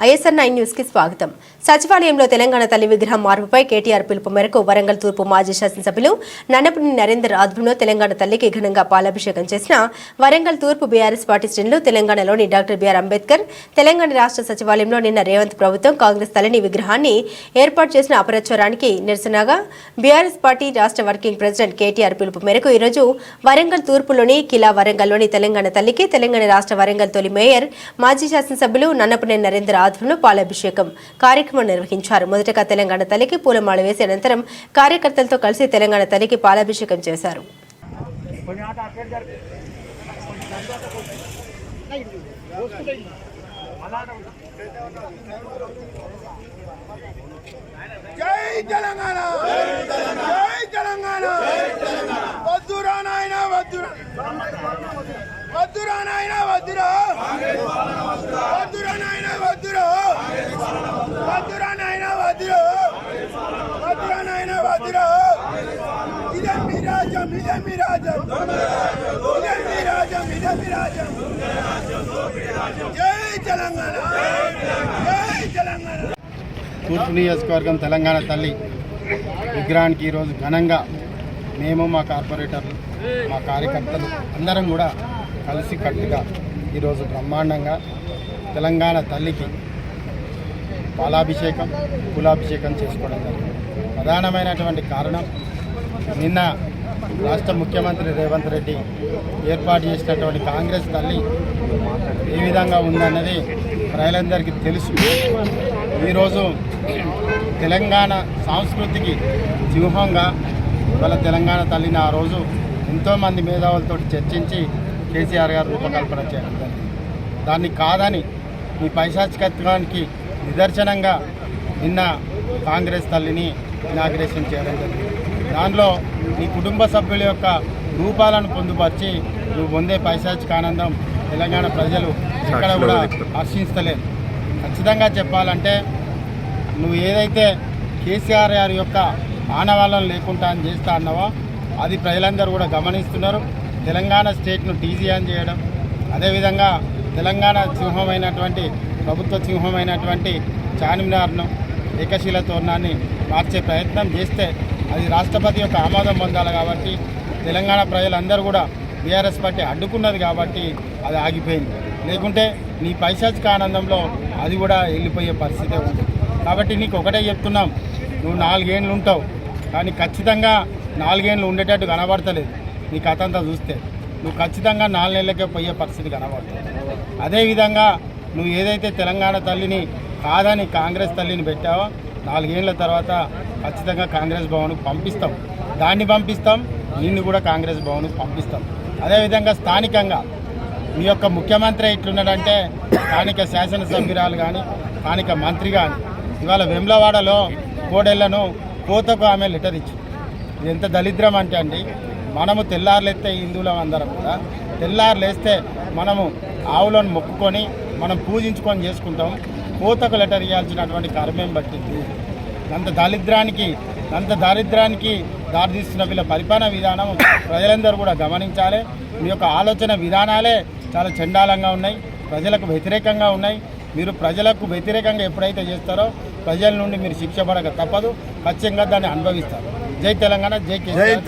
ISR nine న్యూస్కి స్వాగతం. సచివాలయంలో తెలంగాణ తల్లి విగ్రహం మార్పుపై కేటీఆర్ పిలుపు మేరకు వరంగల్ తూర్పు మాజీ శాసనసభ్యులు నన్నపుని నరేందర్ ఆధ్వర్యంలో తెలంగాణ తల్లికి ఘనంగా పాలాభిషేకం చేసిన వరంగల్ తూర్పు బీఆర్ఎస్ పార్టీ శ్రేణులు తెలంగాణలోని డాక్టర్ బిఆర్ అంబేద్కర్ తెలంగాణ రాష్ట్ర సచివాలయంలో నిన్న రేవంత్ ప్రభుత్వం కాంగ్రెస్ తల్లిని విగ్రహాన్ని ఏర్పాటు చేసిన అపరచారానికి నిరసనగా బీఆర్ఎస్ పార్టీ రాష్ట్ర వర్కింగ్ ప్రెసిడెంట్ కేటీఆర్ పిలుపు మేరకు ఈరోజు వరంగల్ తూర్పులోని కిలా వరంగల్లోని తెలంగాణ తల్లికి తెలంగాణ రాష్ట్ర వరంగల్ తొలి మేయర్ మాజీ శాసనసభ్యులు నన్నపుని నరేంద్ర ఆధ్వర్యంలో పాలాభిషేకం కార్యక్రమం నిర్వహించారు. మొదటగా తెలంగాణ తల్లికి పూలమాల వేసి అనంతరం కార్యకర్తలతో కలిసి తెలంగాణ తల్లికి పాలాభిషేకం చేశారు. జై తెలంగాణ! జై తెలంగాణ! వద్దురా నాయన వద్దురా! వద్దురా నాయన వద్దురా వద్దురా నాయన వద్దురా వద్దురా నాయన వద్దురా వద్దురా నాయన వద్దురా ఇదే మీ రాజ్యం ఇదే మీ రాజ్యం ఇదే రాజ్యం ఇదే రాజ్యం జై తెలంగాణ జై తెలంగాణ తూర్పు నియోజకవర్గం తెలంగాణ తల్లి విగ్రహానికి ఈరోజు ఘనంగా మేము మా కార్పొరేటర్లు మా కార్యకర్తలు అందరం కూడా కలిసి కట్టుగా ఈరోజు బ్రహ్మాండంగా తెలంగాణ తల్లికి పాలాభిషేకం కులాభిషేకం చేసుకోవడం జరిగింది. ప్రధానమైనటువంటి కారణం నిన్న రాష్ట్ర ముఖ్యమంత్రి రేవంత్ రెడ్డి ఏర్పాటు చేసినటువంటి కాంగ్రెస్ తల్లి ఏ విధంగా ఉందన్నది ప్రజలందరికీ తెలుసు. ఈరోజు తెలంగాణ సంస్కృతికి సింహంగా ఇవాళ తెలంగాణ తల్లిని ఆ రోజు ఎంతోమంది మేధావులతో చర్చించి కేసీఆర్ గారు రూపకల్పన చేయడం దాన్ని కాదని ఈ పైశాచికత్వానికి నిదర్శనంగా నిన్న కాంగ్రెస్ తల్లిని ఇనాగ్రేషన్ చేయడం జరిగింది. దానిలో నీ కుటుంబ సభ్యుల యొక్క రూపాలను పొందుపరిచి నువ్వు పొందే పైశాచిక ఆనందం తెలంగాణ ప్రజలు ఎక్కడ కూడా హర్షించలేదు ఖచ్చితంగా చెప్పాలంటే నువ్వు ఏదైతే కేసీఆర్ గారి యొక్క ఆనవాళ్ళను లేకుండా అని చేస్తా అన్నావో అది ప్రజలందరూ కూడా గమనిస్తున్నారు. తెలంగాణ స్టేట్ను టీజీఆన్ చేయడం అదేవిధంగా తెలంగాణ సింహమైనటువంటి ప్రభుత్వ సింహమైనటువంటి చార్మినార్ను ఏకశీల తోరణాన్ని మార్చే ప్రయత్నం చేస్తే అది రాష్ట్రపతి యొక్క ఆమోదం పొందాలి కాబట్టి తెలంగాణ ప్రజలందరూ కూడా బీఆర్ఎస్ పార్టీ అడ్డుకున్నది కాబట్టి అది ఆగిపోయింది. లేకుంటే నీ పైశాచిక ఆనందంలో అది కూడా వెళ్ళిపోయే పరిస్థితే ఉంది. కాబట్టి నీకు ఒకటే చెప్తున్నాం నువ్వు నాలుగేండ్లు ఉంటావు కానీ ఖచ్చితంగా నాలుగేళ్ళు ఉండేటట్టు కనబడతలేదు. నీ కథ అంతా చూస్తే నువ్వు ఖచ్చితంగా నాలుగు నెలలకే పోయే పరిస్థితి కనబడుతుంది. అదేవిధంగా నువ్వు ఏదైతే తెలంగాణ తల్లిని కాదని కాంగ్రెస్ తల్లిని పెట్టావో నాలుగేళ్ళ తర్వాత ఖచ్చితంగా కాంగ్రెస్ భవన్కు పంపిస్తాం. దాన్ని పంపిస్తాం నిన్ను కూడా కాంగ్రెస్ భవన్కు పంపిస్తాం. అదేవిధంగా స్థానికంగా మీ యొక్క ముఖ్యమంత్రి ఎట్లున్నాడంటే స్థానిక శాసనసభ్యురాలు కానీ స్థానిక మంత్రి కానీ ఇవాళ వెమ్లవాడలో కోడెళ్ళను కోతకు ఆమె లెటర్ ఇచ్చి ఇది ఎంత దరిద్రం అంటే అండి మనము తెల్లారులేస్తే హిందువులం అందరం కూడా తెల్లారులేస్తే మనము ఆవులను మొక్కుకొని మనం పూజించుకొని చేసుకుంటాం. కోతకు లెటర్ ఇవ్వాల్సినటువంటి కర్మేం పట్టింది? అంత దారిద్రానికి అంత దారిద్రానికి దారితీస్తున్న వీళ్ళ పరిపాలన విధానం ప్రజలందరూ కూడా గమనించాలి. మీ యొక్క ఆలోచన విధానాలే చాలా చండాలంగా ఉన్నాయి. ప్రజలకు వ్యతిరేకంగా ఉన్నాయి. మీరు ప్రజలకు వ్యతిరేకంగా ఎప్పుడైతే చేస్తారో ప్రజల నుండి మీరు శిక్ష పడక తప్పదు. ఖచ్చితంగా దాన్ని అనుభవిస్తారు. జై తెలంగాణ జై కేసీఆర్.